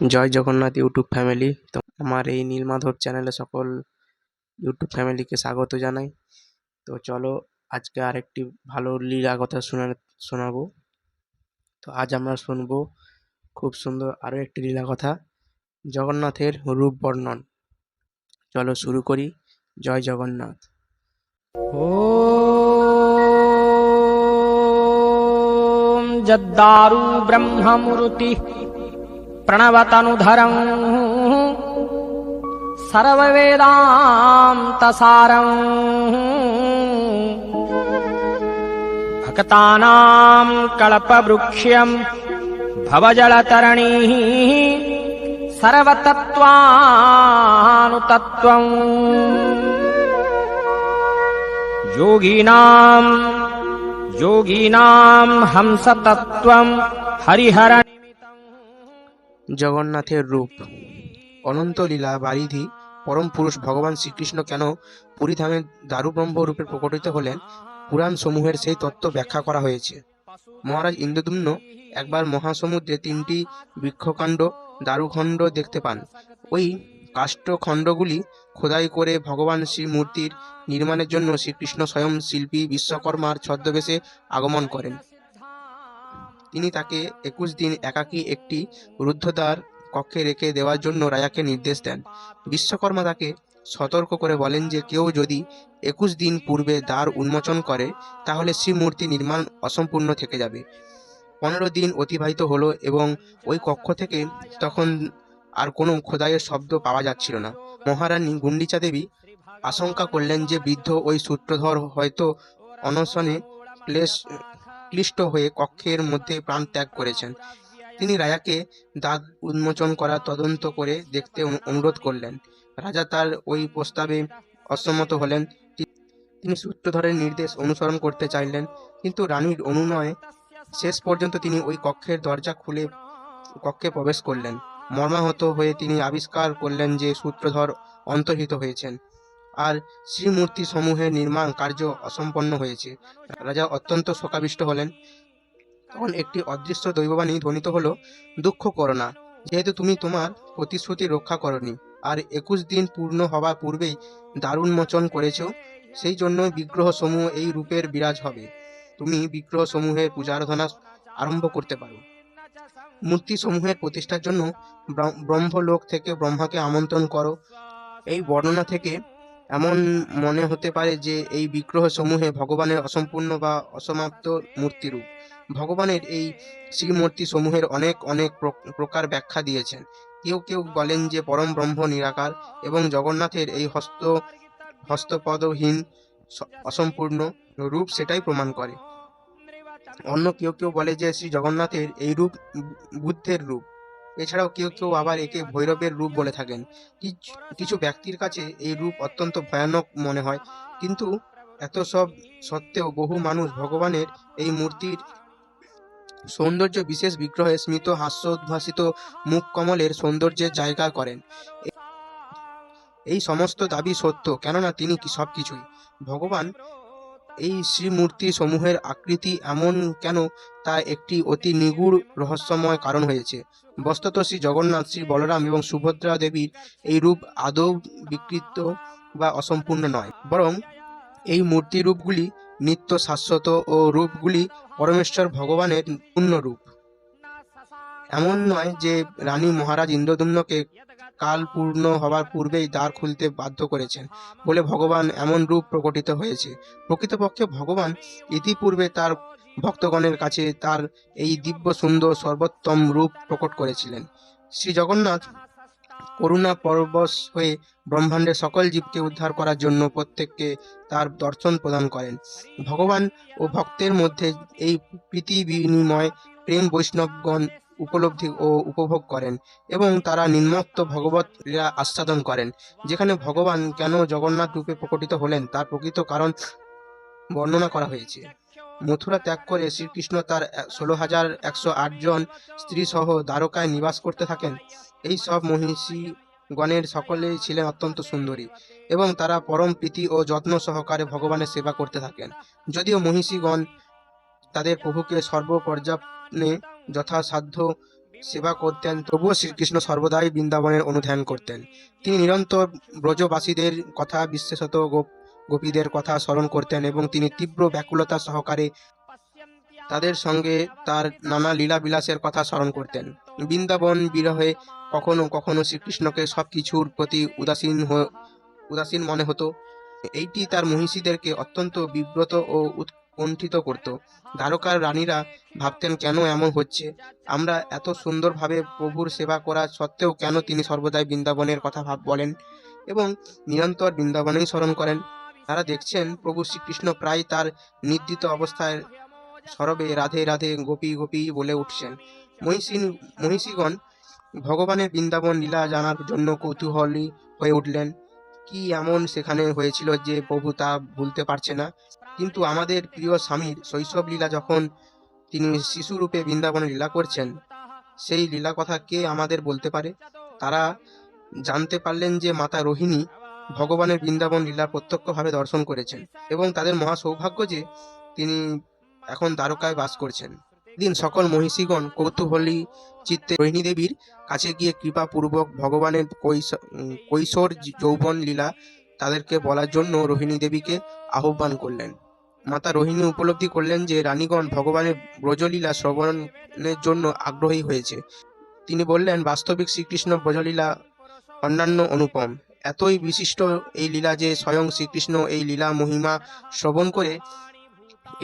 জয় Jagannath YouTube family. তো আমার এই নীলমাধব চ্যানেলে সকল ইউটিউব ফ্যামিলিকে স্বাগত জানাই। তো চলো আজকে আরেকটি ভালো লীলা কথা শোনা শোনাবো। তো আজ আমরা শুনব খুব সুন্দর আরও একটি লীলা কথা, জগন্নাথের রূপ বর্ণন। চলো শুরু করি, জয় জগন্নাথ। ও যদ্দারু ব্রহ্মমূর্তি प्रणवतनुधरम् सर्ववेदान्तसारम् भक्तानाम् कल्पवृक्ष्यम् भवजलतरणीः सर्वतत्त्वानुतत्त्वम् योगीनाम् योगीनाम् हंसतत्त्वम् हरिहरनिमितम् জগন্নাথের রূপ। অনন্ত লীলা বারিধি, পরম পুরুষ ভগবান শ্রীকৃষ্ণ কেন পুরীধামে দারুব্রহ্ম রূপে প্রকটিত হলেন? পুরাণ সমূহের সেই তত্ত্ব ব্যাখ্যা করা হয়েছে। মহারাজ ইন্দ্রদুম্ন একবার মহাসমুদ্রে তিনটি বৃক্ষকাণ্ড দারুখণ্ড দেখতে পান। ওই কাষ্ঠখণ্ডগুলি খোদাই করে ভগবান শ্রী মূর্তির নির্মাণের জন্য শ্রীকৃষ্ণ স্বয়ং শিল্পী বিশ্বকর্মার ছদ্মবেশে আগমন করেন। তিনি তাকে একুশ দিন একাকী একটি রুদ্ধদ্বার কক্ষে রেখে দেওয়ার জন্য রাজাকে নির্দেশ দেন। বিশ্বকর্মা তাকে সতর্ক করে বলেন যে, কেউ যদি একুশ দিন পূর্বে দ্বার উন্মোচন করে, তাহলে শ্রীমূর্তি নির্মাণ অসম্পূর্ণ থেকে যাবে। পনেরো দিন অতিবাহিত হলো এবং ওই কক্ষ থেকে তখন আর কোনো খোদাইয়ের শব্দ পাওয়া যাচ্ছিল না। মহারানী গুন্ডিচা দেবী আশঙ্কা করলেন যে, বৃদ্ধ ওই সূত্রধর হয়তো অনশনে ক্লেশ ক্লিষ্ট হয়ে কক্ষের মধ্যে প্রাণ ত্যাগ করেছেন। তিনি রাজাকে দাঁত উন্মোচন করা তদন্ত করে দেখতে অনুরোধ করলেন। রাজা তার ওই প্রস্তাবে অসম্মত হলেন। তিনি সূত্রধরের নির্দেশ অনুসরণ করতে চাইলেন, কিন্তু রানীর অনুনয়ে শেষ পর্যন্ত তিনি ওই কক্ষের দরজা খুলে কক্ষে প্রবেশ করলেন। মর্মাহত হয়ে তিনি আবিষ্কার করলেন যে সূত্রধর অন্তর্হিত হয়েছেন। আর শ্রীমূর্তি সমূহের নির্মাণ কার্য অসম্পন্ন হয়েছে। রাজা অত্যন্ত শোকাবিষ্ট হলেন। তখন একটি অদৃশ্য দৈববাণী ধ্বনিত হলো, দুঃখ করো না, যেহেতু তুমি তোমার প্রতিশ্রুতি রক্ষা করনি, আর একুশ দিন পূর্ণ হওয়ার পূর্বেই দারুণ মোচন করেছ, সেই জন্য বিগ্রহ সমূহ এই রূপের বিরাজ হবে। তুমি বিগ্রহ সমূহের পূজা আরাধনা আরম্ভ করতে পারো। মূর্তি সমূহের প্রতিষ্ঠার জন্য ব্রহ্ম- ব্রহ্মলোক থেকে ব্রহ্মাকে আমন্ত্রণ করো। এই বর্ণনা থেকে এমন মনে হতে পারে যে এই বিগ্রহ সমূহে ভগবানের অসম্পূর্ণ বা অসমাপ্ত মূর্তিরূপ। ভগবানের এই শ্রীমূর্তি সমূহের অনেক অনেক প্র- প্রকার ব্যাখ্যা দিয়েছেন। কেউ কেউ বলেন যে পরম ব্রহ্ম নিরাকার এবং জগন্নাথের এই হস্ত হস্তপদহীন অসম্পূর্ণ রূপ সেটাই প্রমাণ করে। অন্য কেউ কেউ বলে যে শ্রী জগন্নাথের এই রূপ বুদ্ধের রূপ। এছাড়াও কেউ কেউ আবার একে ভৈরবের রূপ বলে থাকেন। কিছু ব্যক্তির কাছে এই রূপ অত্যন্ত ভয়ানক মনে হয়। কিন্তু এত সব সত্ত্বেও বহু মানুষ ভগবানের এই মূর্তির সৌন্দর্য বিশেষ বিগ্রহে স্মিত হাস্য উদ্ভাসিত মুখ কমলের সৌন্দর্যের জায়গা করেন। এই সমস্ত দাবি সত্য, কেননা তিনি সব কিছুই ভগবান এই শ্রীমূর্তি সমূহের আকৃতি এমন কেন তা একটি অতি নিগুড় রহস্যময় কারণ হয়েছে। বস্তুত শ্রী জগন্নাথ শ্রী বলরাম এবং সুভদ্রা দেবীর এই রূপ আদৌ বিকৃত বা অসম্পূর্ণ নয়। বরং এই মূর্তি রূপগুলি নিত্য শাশ্বত ও রূপগুলি পরমেশ্বর ভগবানের পূর্ণ রূপ এমন নয় যে রানী মহারাজ ইন্দ্রদুম্নকে কাল পূর্ণ হওয়ার পূর্বেই দ্বার খুলতে বাধ্য করেছেন বলে ভগবান এমন রূপ প্রকটিত হয়েছে। প্রকৃতপক্ষে ভগবান ইতিপূর্বে তার ভক্তগণের কাছে তার এই দিব্য সুন্দর সর্বোত্তম রূপ প্রকট করেছিলেন। শ্রী জগন্নাথ করুণা পরবশ হয়ে ব্রহ্মাণ্ডের সকল জীবকে উদ্ধার করার জন্য প্রত্যেককে তার দর্শন প্রদান করেন। ভগবান ও ভক্তের মধ্যে এই প্রীতি বিনিময় প্রেম বৈষ্ণবগণ উপলব্ধি ও উপভোগ করেন এবং তারা নিম্মত্ত ভগবত লীলা আস্বাদন করেন, যেখানে ভগবান কেন জগন্নাথ রূপে প্রকটিত হলেন তার প্রকৃত কারণ বর্ণনা করা হয়েছে। মথুরা ত্যাগ করে শ্রীকৃষ্ণ তার ষোলো হাজার একশো জন স্ত্রী সহ দ্বারকায় নিবাস করতে থাকেন। এই সব মহিষী গণের সকলেই ছিলেন অত্যন্ত সুন্দরী এবং তারা পরম প্রীতি ও যত্ন সহকারে ভগবানের সেবা করতে থাকেন। যদিও মহিষীগণ তাদের প্রভুকে সর্বপর্যাপ্তে যথাসাধ্য সেবা করতেন। তবুও শ্রীকৃষ্ণ সর্বদাই বৃন্দাবনের অনুধ্যান করতেন। তিনি নিরন্তর ব্রজবাসীদের কথা, বিশেষত গোপ, গোপীদের কথা স্মরণ করতেন এবং তিনি তীব্র ব্যাকুলতা সহকারে তাদের সঙ্গে তার নানা লীলা বিলাসের কথা স্মরণ করতেন। বৃন্দাবন বিরহে কখনো কখনো শ্রীকৃষ্ণকে সবকিছুর প্রতি উদাসীন উদাসীন মনে হতো। এইটি তার মহিষীদেরকে অত্যন্ত বিব্রত ও উৎকণ্ঠিত করত। দ্বারকার রানীরা ভাবতেন, কেন এমন হচ্ছে? আমরা এত সুন্দরভাবে প্রভুর সেবা করা সত্ত্বেও কেন তিনি সর্বদাই বৃন্দাবনের কথা ভাব বলেন এবং নিরন্তর বৃন্দাবনেই স্মরণ করেন। তারা দেখছেন প্রভু শ্রীকৃষ্ণ প্রায় তার নির্দিত অবস্থায় সরবে, রাধে রাধে, গোপী গোপী বলে উঠছেন। মহিষী মহিষীগণ ভগবানের বৃন্দাবন লীলা জানার জন্য কৌতূহলী হয়ে উঠলেন। কি এমন সেখানে হয়েছিল যে প্রভু তা ভুলতে পারছে না? কিন্তু আমাদের প্রিয় স্বামীর শৈশব লীলা যখন তিনি শিশুরূপে বৃন্দাবনে লীলা করছেন, সেই লীলা কথা কে আমাদের বলতে পারে? তারা জানতে পারলেন যে মাতা রোহিণী ভগবানের বৃন্দাবন লীলা প্রত্যক্ষভাবে দর্শন করেছেন এবং তাদের মহা সৌভাগ্য যে তিনি এখন দ্বারকায় বাস করছেন। দিন সকল মহিষীগণ কৌতূহলী চিত্তে রোহিণী দেবীর কাছে গিয়ে কৃপাপূর্বক ভগবানের কৈশ- কৈশোর যৌবন লীলা তাদেরকে বলার জন্য রোহিণী দেবীকে আহ্বান করলেন। মাতা রোহিণী উপলব্ধি করলেন যে রানীগণ ভগবানের ব্রজলীলা শ্রবণের জন্য আগ্রহী হয়েছে। তিনি বললেন, বাস্তবিক শ্রীকৃষ্ণ ব্রজলীলা অন্যান্য অনুপম। এতই বিশিষ্ট এই লীলা যে স্বয়ং শ্রীকৃষ্ণ এই লীলা মহিমা শ্রবণ করে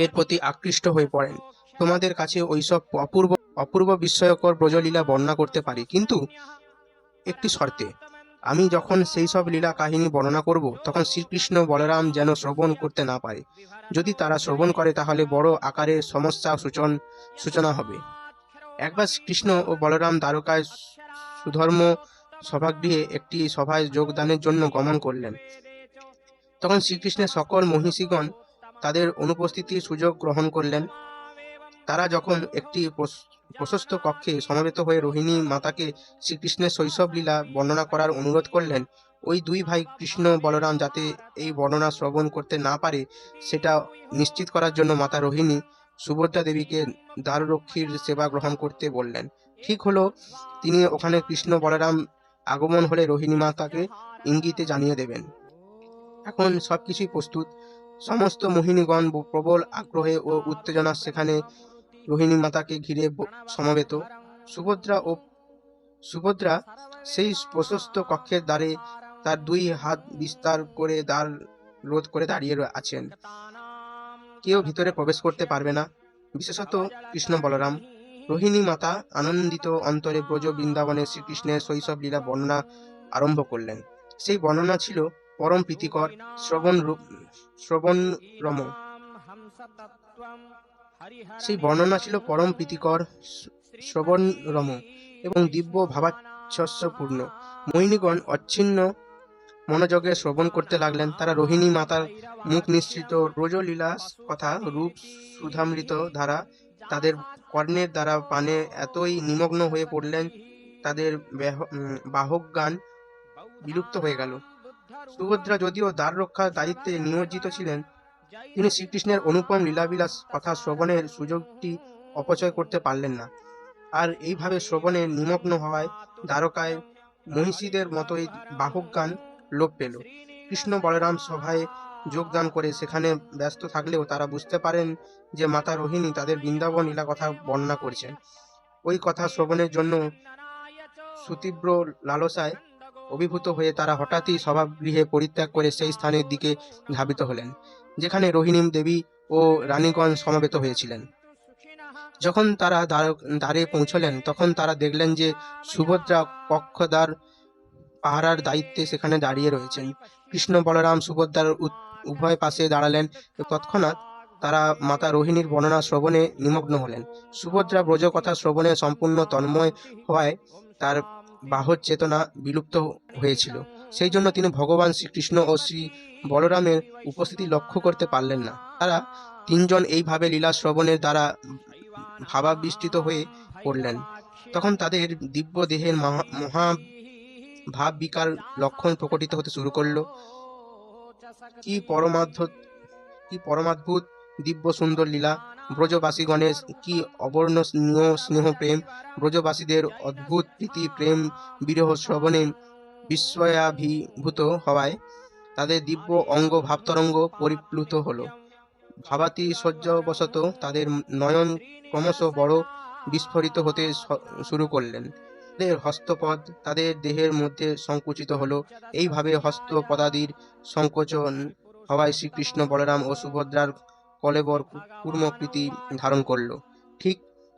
এর প্রতি আকৃষ্ট হয়ে পড়েন। তোমাদের কাছে ওইসব অপূর্ব অপূর্ব বিস্ময়কর ব্রজলীলা বর্ণনা করতে পারি। কিন্তু একটি শর্তে আমি যখন সেই সব লীলা কাহিনী বর্ণনা করব, তখন শ্রীকৃষ্ণ বলরাম যেন শ্রবণ করতে না পারে। যদি তারা শ্রবণ করে, তাহলে বড় আকারে সমস্যা সূচন, সূচনা হবে। একবার কৃষ্ণ ও বলরাম দ্বারকায় সুধর্ম সভাগৃহে একটি সভায় যোগদানের জন্য গমন করলেন। তখন শ্রীকৃষ্ণের সকল মহিষীগণ তাদের অনুপস্থিতির সুযোগ গ্রহণ করলেন। তারা যখন একটি প্রশস্ত কক্ষে সমবেত হয়ে রোহিণী মাতাকে শ্রীকৃষ্ণের শৈশব লীলা বর্ণনা করার অনুরোধ করলেন, ওই দুই ভাই কৃষ্ণ বলরাম যাতে এই বর্ণনা শ্রবণ করতে না পারে, সেটা নিশ্চিত করার জন্য মাতা রোহিণী সুভদ্রা দেবীকে দ্বাররক্ষীর সেবা গ্রহণ করতে বললেন। ঠিক হলো, তিনি ওখানে কৃষ্ণ বলরাম আগমন হলে রোহিণী মাতাকে ইঙ্গিতে জানিয়ে দেবেন। এখন সবকিছুই প্রস্তুত। সমস্ত মোহিনীগণ প্রবল আগ্রহে ও উত্তেজনা সেখানে রোহিণী মাতাকে ঘিরে সমবেত। সুভদ্রা ও সুভদ্রা সেই প্রশস্ত কক্ষের দ্বারে তার দুই হাত বিস্তার করে দ্বার রোধ করে দাঁড়িয়ে আছেন। কেউ ভিতরে প্রবেশ করতে পারবে না। বিশেষত কৃষ্ণ বলরাম। রোহিণী মাতা আনন্দিত অন্তরে ব্রজ বৃন্দাবনে শ্রীকৃষ্ণের শৈশব লীলা বর্ণনা আরম্ভ করলেন। সেই বর্ণনা ছিল পরম প্রীতিকর, শ্রবণ শ্রবণ রম। সেই বর্ণনা ছিল পরম প্রীতিকর শ- শ্রবণ রম এবং দিব্য ভাবাচ্ছস্যপূর্ণ। মোহিনীগণ অচ্ছিন্ন মনোযোগে শ্রবণ করতে লাগলেন। তারা রোহিণী মাতার মুখ নিঃসৃত ব্রজলীলা কথা রূপ সুধামৃত ধারা তাদের কর্ণের দ্বারা পানে এতই নিমগ্ন হয়ে পড়লেন, তাদের বাহক গান বিলুপ্ত হয়ে গেল। সুভদ্রা যদিও দ্বার রক্ষার দায়িত্বে নিয়োজিত ছিলেন তিনি শ্রীকৃষ্ণের অনুপম লীলাবিলাস কথা শ্রবণের সুযোগটি অপচয় করতে পারলেন না। আর এইভাবে শ্রবণে নিমগ্ন হওয়ায় দ্বারকায় মহিষীদের মতোই বাহক গান লোপ পেল। কৃষ্ণ বলরাম সভায় যোগদান করে সেখানে ব্যস্ত থাকলেও তারা বুঝতে পারেন যে মাতা রোহিণী তাদের বৃন্দাবন লীলা কথা বর্ণনা করছেন। ওই কথা শ্রবণের জন্য সুতীব্র লালসায় অভিভূত হয়ে তারা হঠাৎই সভাগৃহে পরিত্যাগ করে সেই স্থানের দিকে ধাবিত হলেন। যেখানে রোহিণী দেবী ও রানীগণ সমবেত হয়েছিলেন। যখন তারা দ্বার- পৌঁছলেন, তখন তারা দেখলেন যে সুভদ্রা কক্ষদ্বার পাহারার দায়িত্বে সেখানে দাঁড়িয়ে রয়েছেন। কৃষ্ণ বলরাম সুভদ্রার উভয় পাশে দাঁড়ালেন। তৎক্ষণাৎ তারা মাতা রোহিণীর বর্ণনা শ্রবণে নিমগ্ন হলেন। সুভদ্রা ব্রজ কথা শ্রবণে সম্পূর্ণ তন্ময় হওয়ায় তার বাহর চেতনা বিলুপ্ত হয়েছিল। সেই জন্য তিনি ভগবান শ্রীকৃষ্ণ ও শ্রী বলরামের উপস্থিতি লক্ষ্য করতে পারলেন না। তারা তিনজন এইভাবে লীলা শ্রবণের দ্বারা ভাবাবিষ্টিত হয়ে পড়লেন। তখন তাদের দিব্য দেহের মহা- ভাব বিকার লক্ষণ প্রকটিত হতে শুরু করল। কি পরমার্ধ, কি পরমাদ্ভুত দিব্য সুন্দর লীলা। ব্রজবাসীগণের কি অবর্ণ স্নেহ স্নেহ প্রেম। ব্রজবাসীদের অদ্ভুত প্রীতি, প্রেম, বিরহ শ্রবণে বিস্ময়াভিভূত হওয়ায় তাদের দিব্য অঙ্গ ভাবতরঙ্গ পরিপ্লুত হলো। ভাবাতি সহ্যবশত তাদের নয়ন ক্রমশ বড় বিস্ফোরিত হতে শুরু করলেন। তাদের হস্তপদ তাদের দেহের মধ্যে সংকুচিত হলো। এইভাবে হস্তপদাদির সংকোচন হওয়ায় শ্রীকৃষ্ণ বলরাম ও সুভদ্রার কলেবর কূর্মকৃতি ধারণ করল। ঠিক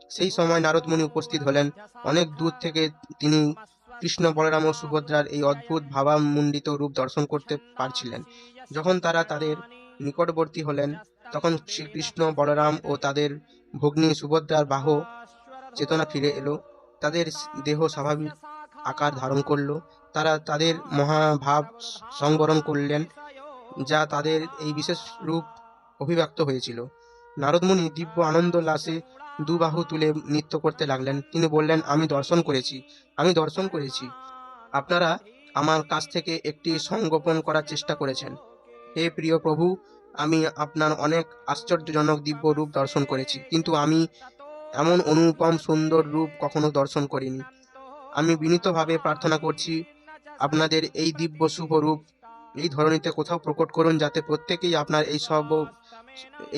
সেই সময় নারদমুনি উপস্থিত হলেন। অনেক দূর থেকে তিনি কৃষ্ণ বলরাম ও সুভদ্রার এই অদ্ভুত ভাবামণ্ডিত রূপ দর্শন করতে পারছিলেন। যখন তারা তাদের নিকটবর্তী হলেন, তখন শ্রীকৃষ্ণ বলরাম ও তাদের ভগ্নী সুভদ্রার বাহ চেতনা ফিরে এলো। তাদের দেহ স্বাভাবিক আকার ধারণ করল। তারা তাদের মহাভাব সংবরণ করলেন, যা তাদের এই বিশেষ রূপ অভিব্যক্ত হয়েছিল। নারদমুনি দিব্য আনন্দ লাসে দুবাহু তুলে নৃত্য করতে লাগলেন। তিনি বললেন, আমি দর্শন করেছি, আমি দর্শন করেছি। আপনারা আমার কাছ থেকে একটি সংগোপন করার চেষ্টা করেছেন। হে প্রিয় প্রভু, আমি আপনার অনেক আশ্চর্যজনক দিব্য রূপ দর্শন করেছি, কিন্তু আমি এমন অনুপম সুন্দর রূপ কখনো দর্শন করিনি। আমি বিনীতভাবে প্রার্থনা করছি, আপনাদের এই দিব্য শুভ রূপ এই ধরনীতে কোথাও প্রকট করুন, যাতে প্রত্যেকেই আপনার এই সব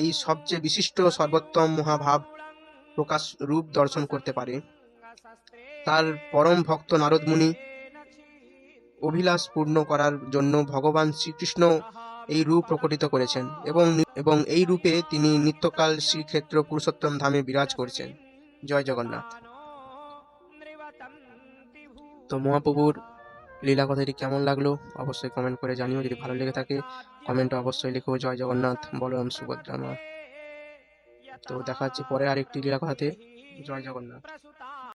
এই সবচেয়ে বিশিষ্ট সর্বোত্তম মহাভাব প্রকাশ রূপ দর্শন করতে পারে। তার পরম ভক্ত নারদ মুনি অভিলাষ পূর্ণ করার জন্য ভগবান শ্রীকৃষ্ণ এই রূপ প্রকটিত করেছেন এবং এবং এই রূপে তিনি নিত্যকাল শ্রীক্ষেত্র পুরুষোত্তম ধামে বিরাজ করছেন। জয় জগন্নাথ। তো মহাপ্রভুর লীলা কথাটি কেমন লাগল অবশ্যই কমেন্ট করে জানিও। যদি ভালো লেগে থাকে, কমেন্টে অবশ্যই লিখো, জয় জগন্নাথ, বলরাম, সুভদ্রা মা। তো দেখা হচ্ছে পরে আরেকটি লীলা কথাতে জয় জগন্নাথ।